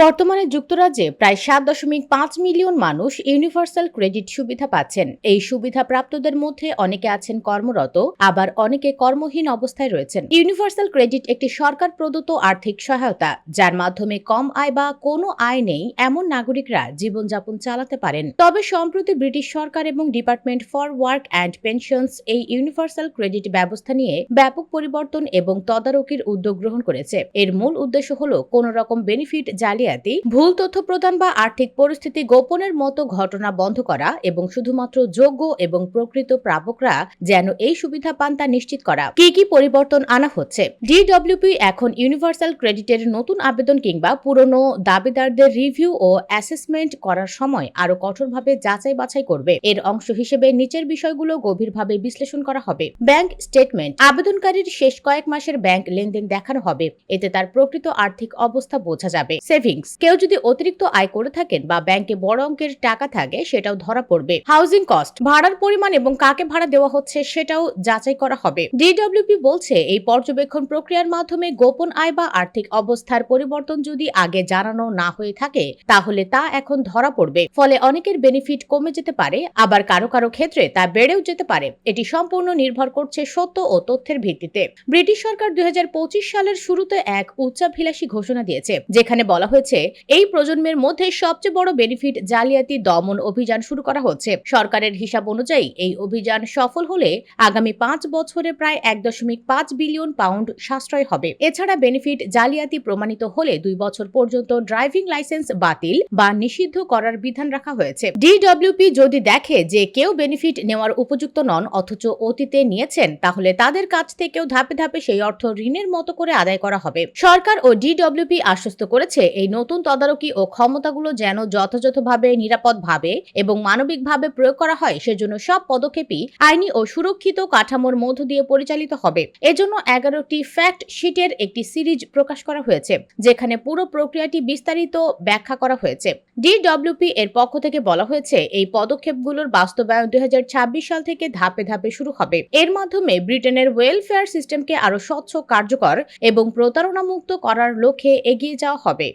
বর্তমানে যুক্তরাজ্যে প্রায় সাত দশমিক পাঁচ মিলিয়ন মানুষ ইউনিভার্সাল ক্রেডিট সুবিধা পাচ্ছেন। এই সুবিধা প্রাপ্তদের মধ্যে অনেকে আছেন কর্মরত, আবার অনেকে কর্মহীন অবস্থায় রয়েছেন। ইউনিভার্সাল ক্রেডিট একটি সরকার প্রদত্ত আর্থিক সহায়তা, যার মাধ্যমে কম আয় বা কোনো আয় নেই এমন নাগরিকরা জীবনযাপন চালাতে পারেন। তবে সম্প্রতি ব্রিটিশ সরকার এবং department for work and pensions এই ইউনিভার্সাল ক্রেডিট ব্যবস্থা নিয়ে ব্যাপক পরিবর্তন এবং তদারকির উদ্যোগ গ্রহণ করেছে। এর মূল উদ্দেশ্য হল কোন রকম বেনিফিট জালিয়াতি, ভুল তথ্য প্রদান বা আর্থিক পরিস্থিতি গোপনের মতো ঘটনা বন্ধ করা এবং শুধুমাত্র যোগ্য এবং প্রকৃত প্রাপকরা যেন এই সুবিধা পান তা নিশ্চিত করা। কি কি পরিবর্তন আনা হচ্ছে? ডিডব্লিউপি এখন ইউনিভার্সাল ক্রেডিটের নতুন আবেদন কিংবা পুরনো দাবিদারদের রিভিউ ও অ্যাসেসমেন্ট করার সময় আরও কঠোরভাবে যাচাই বাছাই করবে। এর অংশ হিসেবে নিচের বিষয়গুলো গভীরভাবে বিশ্লেষণ করা হবে। ব্যাংক স্টেটমেন্ট, আবেদনকারীর শেষ কয়েক মাসের ব্যাংক লেনদেন দেখানো হবে। এতে তার প্রকৃত আর্থিক অবস্থা বোঝা যাবে। সেভিংস কেউ যদি অতিরিক্ত আয় করে থাকেন বা ব্যাংকে বড় অঙ্কের টাকা থাকে, সেটাও ধরা পড়বে। হাউজিং কস্ট ভাড়ার পরিমাণ এবং কাকে ভাড়া দেওয়া হচ্ছে, সেটাও যাচাই করা হবে। ডিডব্লিউপি বলছে, এই পর্যবেক্ষণ প্রক্রিয়ার মাধ্যমে গোপন আয় বা আর্থিক অবস্থার পরিবর্তন যদি আগে জানানো না হয়ে থাকে, তাহলে তা এখন ধরা পড়বে। ফলে অনেকের বেনিফিট কমে যেতে পারে, আবার কারও কারও ক্ষেত্রে তা বেড়েও যেতে পারে। এটি সম্পূর্ণ নির্ভর করছে সত্য ও তথ্যের ভিত্তিতে। ব্রিটিশ সরকার দুই হাজার পঁচিশ সালের শুরুতে এক উচ্চাভিলাষী ঘোষণা দিয়েছে, যেখানে বলা হয়েছে এই প্রজন্মের মধ্যে সবচেয়ে বড় বেনিফিট জালিয়াতি দমন অভিযান শুরু করা হচ্ছে। সরকারের হিসাব অনুযায়ী এই অভিযান সফল হলে আগামী পাঁচ বছরে প্রায় এক দশমিক পাঁচ বিলিয়ন পাউন্ড সাশ্রয় হবে। এছাড়া বেনিফিট জালিয়াতি প্রমাণিত হলে দুই বছর পর্যন্ত ড্রাইভিং লাইসেন্স বাতিল বা নিষিদ্ধ করার বিধান রাখা হয়েছে। ডিডব্লিউপি যদি দেখে যে কেউ বেনিফিট নেওয়ার উপযুক্ত নন অথচ অতীতে নিয়েছেন, তাহলে তাদের কাছ থেকেও ধাপে ধাপে সেই অর্থ ঋণের মতো করে আদায় করা হবে। সরকার ও ডিডব্লিউপি আশ্বস্ত করেছে এই নতুন তদারকি ও ক্ষমতাগুলো যেন যথাযথভাবে নিরাপদভাবে এবং মানবিকভাবে প্রয়োগ করা হয়, সেজন্য সব পদক্ষেপই আইনি ও সুরক্ষিত কাঠামোর মধ্য দিয়ে পরিচালিত হবে। এজন্য এগারোটি ফ্যাক্ট শিটের একটি সিরিজ প্রকাশ করা হয়েছে, যেখানে পুরো প্রক্রিয়াটি বিস্তারিত ব্যাখ্যা করা হয়েছে। ডিডব্লিউপি এর পক্ষ থেকে বলা হয়েছে, এই পদক্ষেপগুলোর বাস্তবায়ন দুই হাজার ছাব্বিশ সাল থেকে ধাপে ধাপে শুরু হবে। এর মাধ্যমে ব্রিটেনের ওয়েলফেয়ার সিস্টেমকে আরও স্বচ্ছ, কার্যকর এবং প্রতারণামুক্ত করার লক্ষ্যে এগিয়ে যাওয়া হবে।